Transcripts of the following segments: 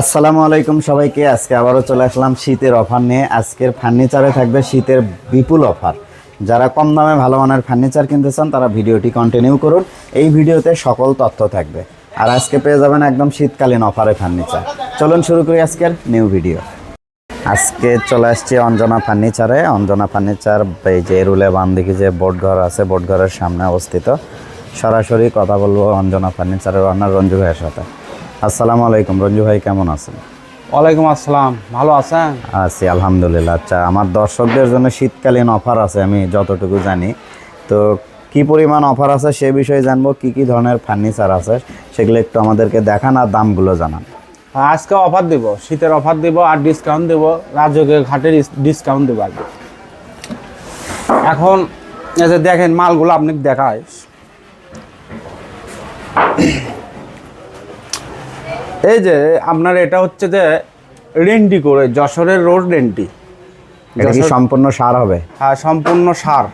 আসসালামু আলাইকুম সবাইকে। আজকে আবারও চলে আসলাম শীতের অফার নিয়ে। আজকের ফার্নিচারে থাকবে শীতের বিপুল অফার। যারা কম দামে ভালো মানের ফার্নিচার কিনতে চান, তারা ভিডিওটি কন্টিনিউ করুন। এই ভিডিওতে সকল তথ্য থাকবে। আর আজকে পেয়ে যাবেন একদম শীতকালীন অফারে ফার্নিচার। চলুন শুরু করি আজকের নিউ ভিডিও আজকে চলে আসছি অঞ্জনা ফার্নিচারে। অঞ্জনা ফার্নিচার, এই যে রুলে বাম দিকে যে বোর্ড ঘর আছে, বোর্ড ঘরের সামনে অবস্থিত। সরাসরি কথা বলব অঞ্জনা ফার্নিচারের ওনার রঞ্জু ভাইয়ের সাথে। আসসালামু আলাইকুম রঞ্জু ভাই কেমন আছেন? ওয়ালাইকুম আসসালাম ভালো আছেন? আছি আলহামদুলিল্লাহ। আচ্ছা আমার দর্শকদের জন্য শীতকালীন অফার আছে আমি যতটুকু জানি। তো কি পরিমাণ অফার আছে সে বিষয়ে জানব কি কি ধরনের ফার্নিচার আছে সেগুলো একটু আমাদেরকে দেখান আর দামগুলো জানান। আজকে অফার দেব শীতের অফার দেব আর ডিসকাউন্ট দেব রাজকের ঘাটের ডিসকাউন্ট দেবো আজকে এখন এই যে দেখেন মালগুলো আপনি দেখায়। এই যে আপনার এটা হচ্ছে যে রেন্টি করে যশোরের রোড রেন্টি। এটা কি সম্পূর্ণ সার হবে? হ্যাঁ সম্পূর্ণ সার।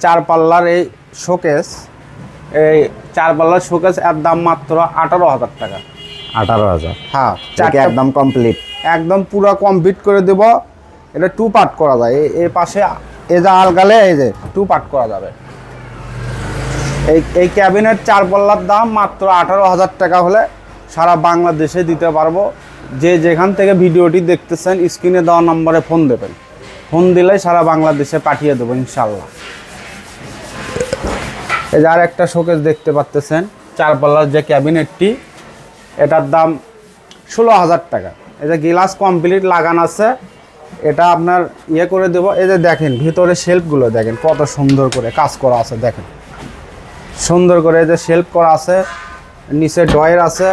চার পাল্লার এই শোকেস এই চার পাল্লার শোকেস এর দাম মাত্র আঠারো হাজার টাকা। আঠারো হাজার? হ্যাঁ একদম কমপ্লিট একদম পুরো কমপ্লিট করে দেব। এটা টু পার্ট করা যায়। এই- এই পাশে এই যে আলগালে এই যে টু পার্ট করা যাবে। এই এই ক্যাবিনেট চার পাল্লার দাম মাত্র আঠারো হাজার টাকা হলে সারা বাংলাদেশে দিতে পারব। যে যেখান থেকে ভিডিওটি দেখতেছেন, স্ক্রিনে দেওয়া নম্বরে ফোন দেবেন। ফোন দিলে সারা বাংলাদেশে পাঠিয়ে দেবো ইনশাল্লাহ এই যে আর একটা শোকেস দেখতে পাচ্তেছেন চার পাল্লার যে ক্যাবিনেটটি, এটার দাম ষোলো হাজার টাকা। এই যে গ্লাস কমপ্লিট লাগানো আছে, এটা আপনার ইয়ে করে দেবো। এই যে দেখেন, ভিতরে শেল্ফগুলো দেখেন, কত সুন্দর করে কাজ করা আছে, দেখেন। সুন্দর করে এই যে শেল্ফ করা আছে, নিচে ডয়ের আছে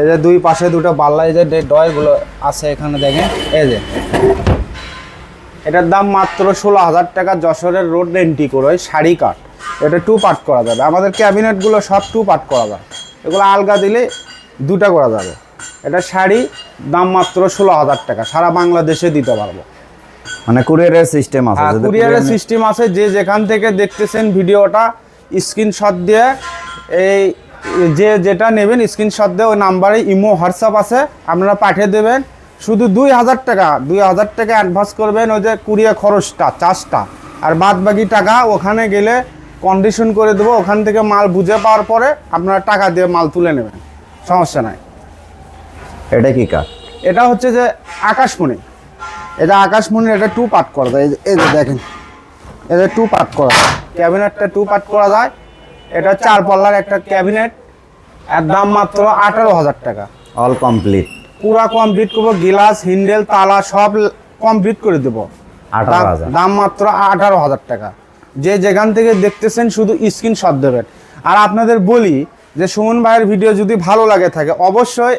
এই যে দুই পাশে দুটো বাল্লা এই যে ডয়েরগুলো আছে এখানে দেখেন। এই যে। এটার দাম মাত্র ষোলো হাজার টাকা যশোরের রোড রেন্টি করে শাড়ি কাঠ। এটা টু পার্ট করা যাবে। আমাদের ক্যাবিনেটগুলো সব টু পার্ট করা যায় এগুলো আলগা দিলে দুটা করা যাবে। এটা শাড়ি দাম মাত্র ষোলো হাজার টাকা। সারা বাংলাদেশে দিতে পারব। মানে কুরিয়ারের সিস্টেম আছে। কুরিয়ারের সিস্টেম আছে। যে যেখান থেকে দেখতেছেন ভিডিওটা স্ক্রিনশট দিয়ে এই যে যেটা নেবেন স্ক্রিনশট দিয়ে ওই নাম্বারে ইমো হোয়াটসঅ্যাপ আছে আপনারা পাঠিয়ে দেবেন। শুধু দুই হাজার টাকা দুই হাজার টাকা অ্যাডভান্স করবেন ওই যে কুরিয়ার খরচটা চার্জটা। আর বাদ বাকি টাকা ওখানে গেলে কন্ডিশন করে দেবো ওখান থেকে মাল বুঝে পাওয়ার পরে আপনারা টাকা দিয়ে মাল তুলে নেবেন। সমস্যা নাই। এটা কি কাঠ এটা হচ্ছে যে আকাশমণি। এটা আকাশমণি এটা টু পার্ট করা যায়। এই যে- দেখেন এটা টু পার্ট করা যায়। ক্যাবিনেটটা টু পার্ট করা যায়। এটা চার পাল্লার একটা ক্যাবিনেট এর দাম মাত্র আঠারো হাজার টাকা। অল কমপ্লিট পুরা কমপ্লিট করব গিলাস হিন্ডেল তালা সব কমপ্লিট করে দেবো। দাম মাত্র আঠারো হাজার টাকা। যে যেখান থেকে দেখতেছেন শুধু স্ক্রিনশট দেবেন। আর আপনাদের বলি যে সুমন ভাইয়ের ভিডিও যদি ভালো লাগে থাকে অবশ্যই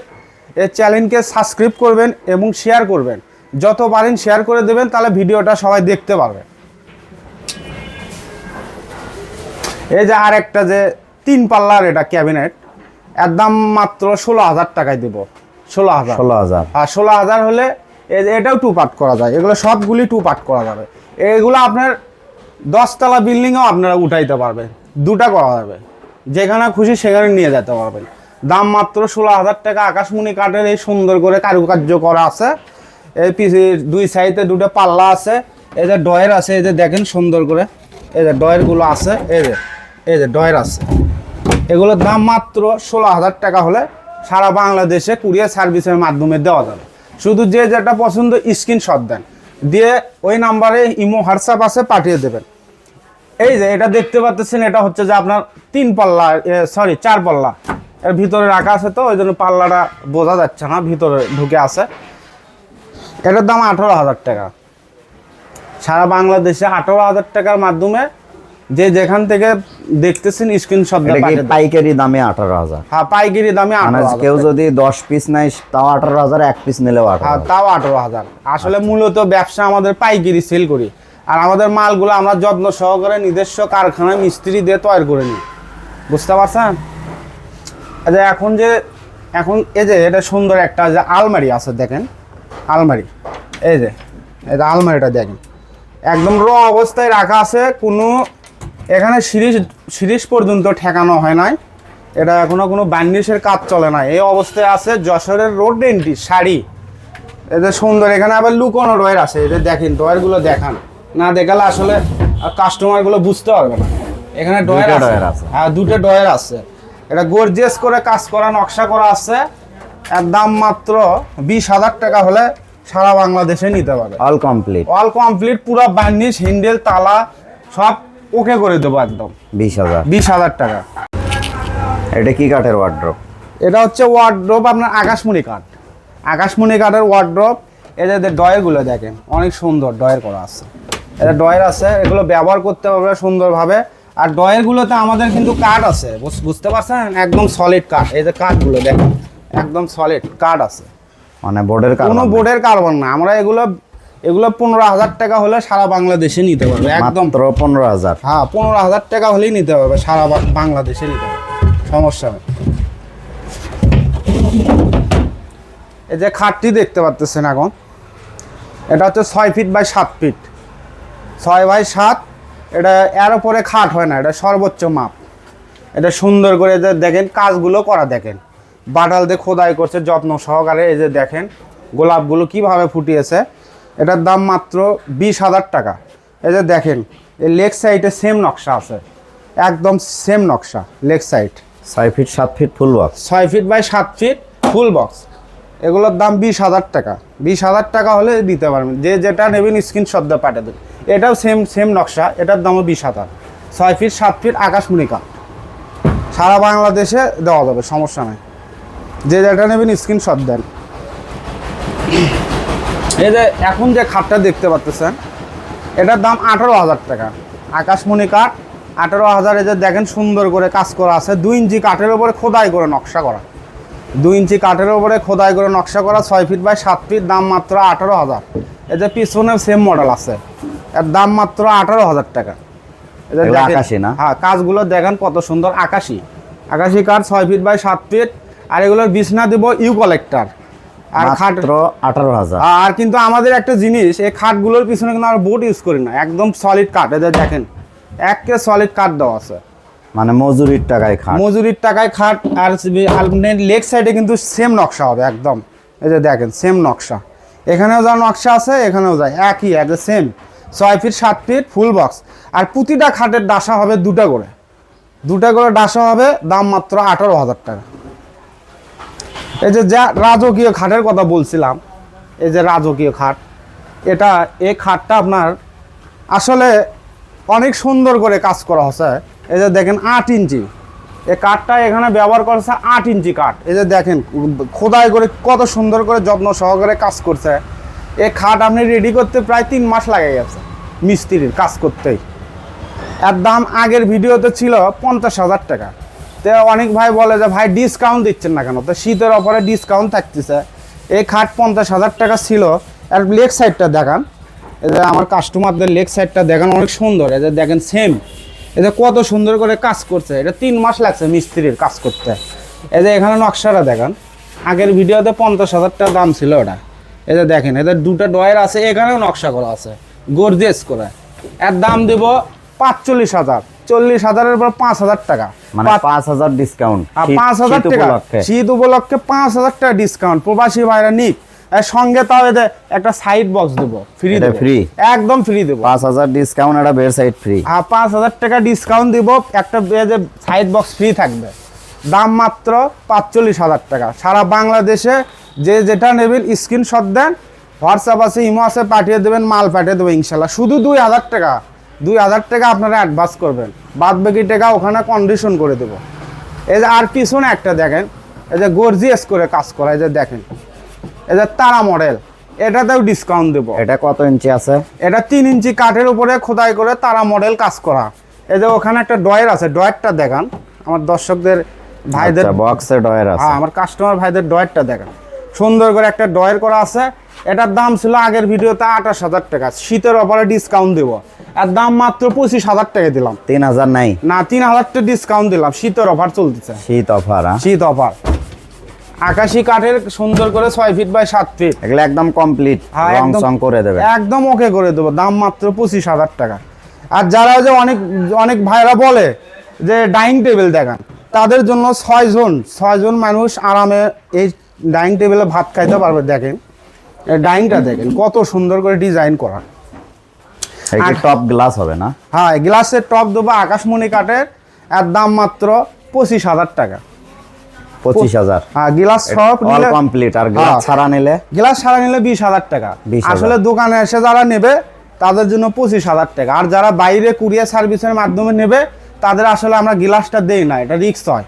এই চ্যানেলকে সাবস্ক্রাইব করবেন এবং শেয়ার করবেন। যত পারেন শেয়ার করে দেবেন তাহলে ভিডিওটা সবাই দেখতে পারবে। এই যে আর একটা যে তিন পাল্লার এটা ক্যাবিনেট এর দাম মাত্র ষোলো হাজার টাকায় দেবো। ষোলো হাজার। ষোলো হাজার। আর ষোলো হাজার হলে এটাও টু পার্ট করা যায়। এগুলো সবগুলি টু পার্ট করা যাবে। এগুলো আপনার দশতলা বিল্ডিংও আপনারা উঠাইতে পারবেন। দুটা করা যাবে। যেখানে খুশি সেখানে নিয়ে যেতে পারবেন। দাম মাত্র ষোলো হাজার টাকা। আকাশমণি কাঠের এই সুন্দর করে কারুকার্য করা আছে। এই পিছে দুই সাইডে দুটো পাল্লা আছে। এই যে ডয়ের আছে। এই যে দেখেন সুন্দর করে। এই যে ডয়েরগুলো আছে। এই যে এই যে ডয়ের আছে। এগুলোর দাম মাত্র ষোলো হাজার টাকা হলে সারা বাংলাদেশে কুরিয়ার সার্ভিসের মাধ্যমে দেওয়া যাবে। শুধু যে যেটা পছন্দ স্ক্রিনশট দেন। দিয়ে ওই নাম্বারে ইমো, হোয়াটসঅ্যাপ আছে, পাঠিয়ে দেবেন। এই যে এটা দেখতে পাচ্ছেন, এটা হচ্ছে যে আপনার তিন পাল্লা সরি চার পাল্লা। এর ভিতরে রাখা আছে তো, ওই জন্য পাল্লাটা বোঝা যাচ্ছে না, ভিতরে ঢুকে আছে। এটার দাম আঠারো হাজার টাকা। সারা বাংলাদেশে আঠারো হাজার টাকার মাধ্যমে যে যেখান থেকে দেখতেছেন স্ক্রিনশট পাইকারি দামে আঠারো হাজার? হ্যাঁ পাইকারি দামে মানে কেউ যদি দশ পিস নেয় তাও আঠারো হাজার এক পিস নিলেও আঠারো হ্যাঁ তাও আঠারো হাজার। আসলে মূলত ব্যবসা আমাদের পাইকারি সেল করি। আর আমাদের মালগুলো আমরা যত্ন সহকারে নিজস্ব কারখানায় মিস্ত্রি দিয়ে তৈরি করে নিই। বুঝতে পারছেন? আচ্ছা এখন যে এখন এই যে এটা সুন্দর একটা যে আলমারি আছে দেখেন। আলমারি। এই যে এটা আলমারিটা দেখেন। একদম র অবস্থায় রাখা আছে কোনো এখানে সিরিজ সিরিজ পর্যন্ত ঠেকানো হয় নাই। এটা এখনও কোনো বার্নিশের কাজ চলে না। এই অবস্থায় আছে যশোরের রোড এন্ট্রি শাড়ি। এদের সুন্দর এখানে আবার লুকোনো ডয়ের আছে। এদের দেখেন ডয়েরগুলো দেখান। না দেখালে আসলে কাস্টমারগুলো বুঝতে পারবে না। এখানে ডয়ের আছে। ডয়ের আছে। হ্যাঁ দুটো ডয়ের আছে। এটা গর্জিয়াস করে কাজ করা নকশা করা আছে। এর দাম মাত্র বিশ হাজার টাকা হলে সারা বাংলাদেশে নিতে পারবে। অল কমপ্লিট অল কমপ্লিট পুরো বার্নিশ হ্যান্ডেল তালা সব ওকে করে দেবো একদম। বিশ হাজার। বিশ হাজার টাকা। এটা কি কাঠের ওয়ার্ড্রপ এটা হচ্ছে ওয়ার্ড্রোপ আপনার আকাশমণি কাঠ। আকাশমণি কাঠের ওয়ার্ড্রোপ এদের ডয়েরগুলো দেখেন অনেক সুন্দর ডয়ের করা আছে। এটা ডয়ের আছে এগুলো ব্যবহার করতে পারবে সুন্দরভাবে। আর ডয়েরগুলোতে আমাদের কিন্তু কাঠ আছে বুঝ- বুঝতে পারছেন? একদম সলিড কাঠ। এই যে কাঠগুলো দেখেন একদম সলিড কাঠ আছে। মানে বোর্ডের কোনো বোর্ডের কার্বন না। আমরা এগুলো এগুলো পনেরো হাজার টাকা হলে সারা বাংলাদেশে নিতে পারবে একদম। পনেরো হাজার। হ্যাঁ পনেরো হাজার টাকা হলেই নিতে পারবে সারা বাংলাদেশে নিতে পারবে সমস্যা নেই। এই যে খাটটি দেখতে পাচ্ছেন এখন এটা হচ্ছে ছয় ফিট বাই সাত ফিট। ছয় বাই সাত এটা এর ওপরে খাট হয় না এটা সর্বোচ্চ মাপ। এটা সুন্দর করে যে দেখেন কাজগুলো করা দেখেন। বাটাল দিয়ে খোদাই করছে যত্ন সহকারে এই যে দেখেন গোলাপগুলো কীভাবে ফুটিয়েছে। এটার দাম মাত্র বিশ হাজার টাকা। এই যে দেখেন এই লেগ সাইডে সেম নকশা আছে। একদম সেম নকশা লেগ সাইড ছয় ফিট সাত ফিট ফুল বক্স ছয় ফিট বাই সাত ফিট ফুল বক্স এগুলোর দাম বিশ হাজার টাকা। বিশ হাজার টাকা হলে দিতে পারবেন। যে যেটা নেবেন স্ক্রিনশট দিয়ে পাঠিয়ে দেবেন। এটাও সেম সেম নকশা এটার দামও বিশ হাজার। ছয় ফিট সাত ফিট আকাশমণি কাঠ সারা বাংলাদেশে দেওয়া যাবে সমস্যা নেই। যে যেটা নেবেন স্ক্রিনশট দেন। এই যে এখন যে খাটটা দেখতে পাচ্ছেন এটার দাম আঠারো হাজার টাকা। আকাশমণি কাঠ আঠারো হাজার এই যে দেখেন সুন্দর করে কাজ করা আছে। দুই ইঞ্চি কাঠের উপরে খোদাই করে নকশা করা। দুই ইঞ্চি কাঠের উপরে খোদাই করে নকশা করা ছয় ফিট বাই সাত ফিট দাম মাত্র আঠারো হাজার। এই যে পিছনে সেম মডেল আছে। এর দাম মাত্র আঠারো হাজার টাকা। আকাশি না? হ্যাঁ কাজগুলো দেখেন কত সুন্দর আকাশি। আকাশি কাঠ ছয় ফিট বাই সাত ফিট আর এগুলোর বিছনা দিব ইউ কালেক্টর আর খাট আঠারো হাজার। আর কিন্তু আমাদের একটা জিনিস এই খাটগুলোর পিছনে কিন্তু আমরা বোট ইউজ করি না। একদম সলিড কাঠ এদের দেখেন একে সলিড কাঠ দেওয়া আছে। মানে মজুরির টাকায় খাট। মজুরির টাকায় খাট আর লেগ সাইডে কিন্তু সেম নকশা হবে একদম। এই যে দেখেন সেম নকশা। এখানেও যা নকশা আছে এখানেও যায়। একই এট সেম ছয় ফিট সাত ফিট ফুল বক্স আর প্রতিটা খাটের ডাসা হবে দুটা করে। দুটা করে ডাসা হবে দাম মাত্র আঠারো হাজার টাকা। এই যে যা রাজকীয় খাটের কথা বলছিলাম, এই যে রাজকীয় খাট, এটা এই খাটটা আপনার আসলে অনেক সুন্দর করে কাজ করা হচ্ছে। এই যে দেখেন আট ইঞ্চি। এই কাঠটা এখানে ব্যবহার করেছে আট ইঞ্চি কাঠ। এই যে দেখেন, খোদাই করে কত সুন্দর করে যত্ন সহকারে কাজ করছে। এই খাট আপনি রেডি করতে প্রায় তিন মাস লাগে গেছে মিস্ত্রির কাজ করতেই এর দাম আগের ভিডিওতে ছিল পঞ্চাশ হাজার টাকা। তো অনেক ভাই বলে যে, ভাই ডিসকাউন্ট দিচ্ছেন না কেন? তো শীতের অফারে ডিসকাউন্ট থাকতেছে। এই খাট পঞ্চাশ হাজার টাকা ছিল। আর লেগ সাইডটা দেখান। এই যে আমার কাস্টমারদের লেগ সাইডটা দেখান, অনেক সুন্দর। এই যে দেখেন সেম এই যে কত সুন্দর করে কাজ করছে। এটা তিন মাস লাগছে মিস্ত্রির কাজ করতে। এই যে এখানে নকশাটা দেখান। আগের ভিডিওতে পঞ্চাশ হাজার টাকা দাম ছিল ওটা। এই যে দেখেন এদের দুটো ডয়ের আছে, এখানেও নকশা করা আছে। গর্জেস করে। এর দাম দেব পাঁচচল্লিশ হাজার। চল্লিশ হাজারের পর পাঁচ হাজার টাকা। মানে পাঁচ- হাজার ডিসকাউন্ট আর পাঁচ হাজার টাকা। শীত উপলক্ষে পাঁচ হাজার টাকা ডিসকাউন্ট প্রবাসী ভাইরা নিক। সঙ্গে তাও এদের একটা সাইড বক্স দেবো। ফ্রি দেবো। free? একদম ফ্রি দেবো। পাঁচ হাজার ডিসকাউন্ট একটা বের সাইড ফ্রি আর পাঁচ হাজার টাকা ডিসকাউন্ট দিব। একটা যে সাইড বক্স ফ্রি থাকবে। দাম মাত্র পাঁচচল্লিশ হাজার টাকা। সারা বাংলাদেশে যে যেটা নেবেন স্ক্রিনশট দেন। হোয়াটসঅ্যাপ আছে ইমো আছে পাঠিয়ে দেবেন মাল পাঠিয়ে দেবো ইনশাল্লাহ। শুধু দুই হাজার টাকা। দুই হাজার টাকা আপনারা অ্যাডভান্স করবেন। বাদ বাকি টাকা ওখানে কন্ডিশন করে দেবো। এই যে আর পিছনে একটা দেখেন এই যে গর্জিয়াস করে কাজ করা এই যে দেখেন। এই যে তারা মডেল এটাতেও ডিসকাউন্ট দেবো। এটা কত ইঞ্চি আছে? এটা তিন ইঞ্চি কাঠের উপরে খোদাই করে তারা মডেল কাজ করা। এই যে ওখানে একটা ডয়ের আছে ডয়েরটা দেখান। আমার দর্শকদের ভাইদের বক্সে ডয়ের আছে। হ্যাঁ আমার কাস্টমার ভাইদের ডয়েরটা দেখান। সুন্দর করে একটা ডয়ের করা আছে। এটার দাম ছিল আগের ভিডিওতে আঠাশ হাজার টাকা। শীতের অফারে ডিসকাউন্ট দেবো। এর দাম মাত্র পঁচিশ হাজার টাকা দিলাম। তিন হাজার নাই। না তিন হাজার টাকা ডিসকাউন্ট দিলাম। শীতের অফার চলতেছে। শীত অফার শীত অফার আকাশি কাঠের সুন্দর করে ছয় ফিট বাই সাত ফিট এগুলো একদম কমপ্লিট হ্যাঁ, রং সং করে দেবে। একদম ওকে করে দেবো। দাম মাত্র পঁচিশ হাজার টাকা। আর যারা যে অনেক অনেক ভাইরা বলে যে ডাইনিং টেবিল দেখান তাদের জন্য ছয়জন ছয়জন মানুষ আরামে এই ডাইনিং টেবিলে ভাত খাইতে পারবে। দেখেন ডাইনিংটা দেখেন কত সুন্দর করে ডিজাইন করা। আর- টপ গ্লাস হবে না? হ্যাঁ গ্লাসের টপ দেবো আকাশমণি কাঠের এর দাম মাত্র পঁচিশ হাজার টাকা। পঁচিশ হাজার। হ্যাঁ গ্লাস সব অল কমপ্লিট আর গ্লাস হ্যাঁ। ছাড়া নিলে? গ্লাস সারা নিলে বিশ হাজার টাকা। আসলে দোকানে এসে যারা নেবে তাদের জন্য পঁচিশ হাজার টাকা। আর যারা বাইরে কুরিয়ার সার্ভিসের মাধ্যমে নেবে তাদের আসলে আমরা গ্লাসটা দেই না এটা রিক্স হয়।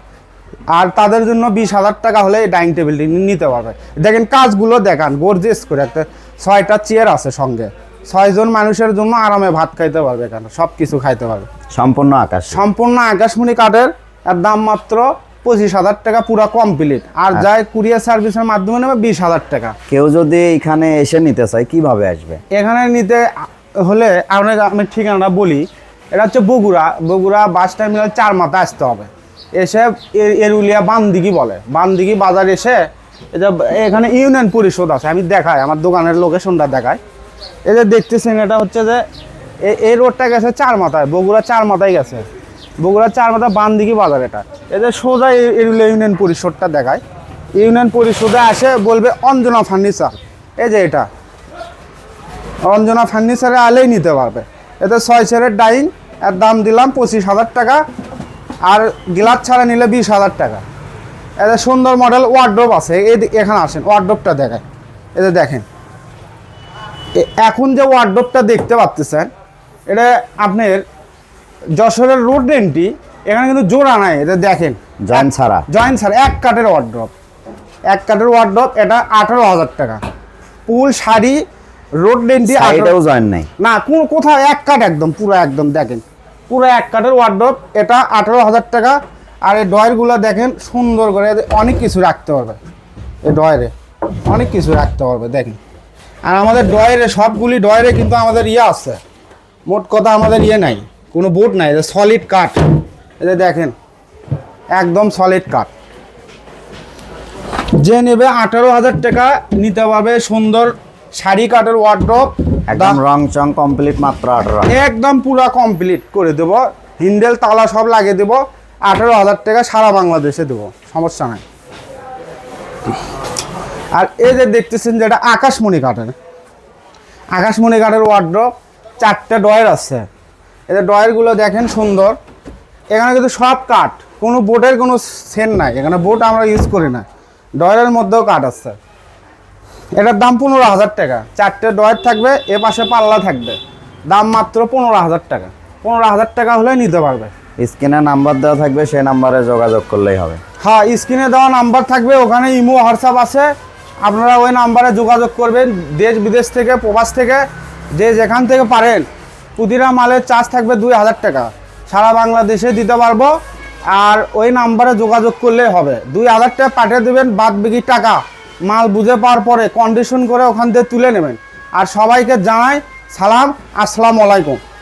আর তাদের জন্য বিশ হাজার টাকা হলে এই ডাইনিং টেবিলটি নিতে পারবে। দেখেন কাজগুলো দেখান গর্জেস করে একটা ছয়টা চেয়ার আছে সঙ্গে। ছয়জন মানুষের জন্য আরামে ভাত খাইতে পারবে এখানে সব কিছু খাইতে পারবে। সম্পূর্ণ আকাশ। সম্পূর্ণ আকাশমণি কাঠের এর দাম মাত্র পঁচিশ হাজার টাকা পুরো কমপ্লিট আর যায় কুরিয়ার সার্ভিসের মাধ্যমে নেবে বিশ হাজার টাকা। কেউ যদি এখানে এসে নিতে চায় কীভাবে আসবে? এখানে নিতে হলে আপনাকে আমি ঠিকানাটা বলি এটা হচ্ছে বগুড়া। বগুড়া বাস টার্মিনাল চার মাথা আসতে হবে। এসে এরুলিয়া বানদিঘি বলে। বানদিঘি বাজার এসে এই এখানে ইউনিয়ন পরিষদ আছে আমি দেখাই আমার দোকানের লোকেশনটা দেখাই। এই যে দেখতেছেন এটা হচ্ছে যে এই রোডটা গেছে চার মাথায় বগুড়া চার মাথায় গেছে। বগুড়া চার মাথা বানদিঘি বাজার এটা। যে সোজা ইউনিয়ন পরিষদটা দেখায়। ইউনিয়ন পরিষদে আসে বলবে অঞ্জনা ফার্নিচার। এই যে এটা। অঞ্জনা ফার্নিচারে আলেই নিতে পারবে। এতে ছয় চেয়ারের ডাইং এর দাম দিলাম পঁচিশ হাজার টাকা, আর গ্লাস ছাড়া নিলে বিশ হাজার টাকা। এতে সুন্দর মডেল ওয়ার্ড্রোপ আছে। এখানে আসেন ওয়ার্ড্রোপটা দেখায়। এতে দেখেন। এখন যে ওয়ার্ড্রোপটা দেখতে পাচ্ছেন এটা আপনার যশোরের রোড রেন্টি এখানে কিন্তু জোড়া নাই এটা দেখেন। জয়েন্ট ছাড়া। জয়েন্ট স্যার এক কাঠের ওয়ার্ড্রপ এক কাঠের ওয়ার্ড্রপ এটা আঠারো হাজার টাকা। পুল শাড়ি রোড রেন্টি সাইডেও জয়েন্ট নেই। না কোন কোথাও এক কাঠ একদম পুরো একদম দেখেন। পুরো এক কাঠের ওয়ার্ড্রপ এটা আঠারো হাজার টাকা। আর এই ডয়েরগুলো দেখেন সুন্দর করে অনেক কিছু রাখতে পারবে। এই ডয়েরে অনেক কিছু রাখতে পারবে দেখেন। আর আমাদের ডয়েরে সবগুলি ডয়েরে কিন্তু আমাদের ইয়ে আছে। মোট কথা আমাদের ইয়ে নাই কোনো বোর্ড নাই সলিড কাঠ। এতে দেখেন একদম সলিড কাঠ। যে নেবে আঠারো হাজার টাকা নিতে পারবে সুন্দর শাড়ি কাঠের ওয়ার্ড্রপ একদম রং চং কমপ্লিট মাত্র আঠারো একদম পুরা কমপ্লিট করে দেব। হিন্ডেল তালা সব লাগিয়ে দেব। আঠারো হাজার টাকা সারা বাংলাদেশে দেবো সমস্যা নাই। আর এই যে দেখতেছেন যেটা আকাশমণি কাঠের। আকাশমণি কাঠের ওয়ার্ড্রপ চারটে ডয়ের আছে। এদের ডয়েরগুলো দেখেন সুন্দর। এখানে কিন্তু সব কাঠ কোনো বোটের কোনো সেন নাই। এখানে বোট আমরা ইউজ করি না। ডয়ের মধ্যেও কাঠ আছে। এটার দাম পনেরো হাজার টাকা। চারটে ডয়ের থাকবে এ পাশে পাল্লা থাকবে। দাম মাত্র পনেরো হাজার টাকা। পনেরো হাজার টাকা হলে নিতে পারবে। স্ক্রিনে নাম্বার দেওয়া থাকবে সেই নাম্বারে যোগাযোগ করলেই হবে। হ্যাঁ স্ক্রিনে দেওয়া নাম্বার থাকবে ওখানে ইমো হোয়াটসঅ্যাপ আছে। আপনারা ওই নাম্বারে যোগাযোগ করবেন, দেশ বিদেশ থেকে, প্রবাস থেকে, যে যেখান থেকে পারেন। প্রতিটা মালের চার্জ থাকবে দুই হাজার টাকা। সারা বাংলাদেশে দিতে পারব। আর ওই নাম্বারে যোগাযোগ করলেই হবে। দুই হাজার টাকা পাঠিয়ে দেবেন, বাদ বিঘি টাকা। মাল বুঝে পাওয়ার পরে কন্ডিশন করে ওখান থেকে তুলে নেবেন। আর সবাইকে জানাই সালাম, আসসালামু আলাইকুম।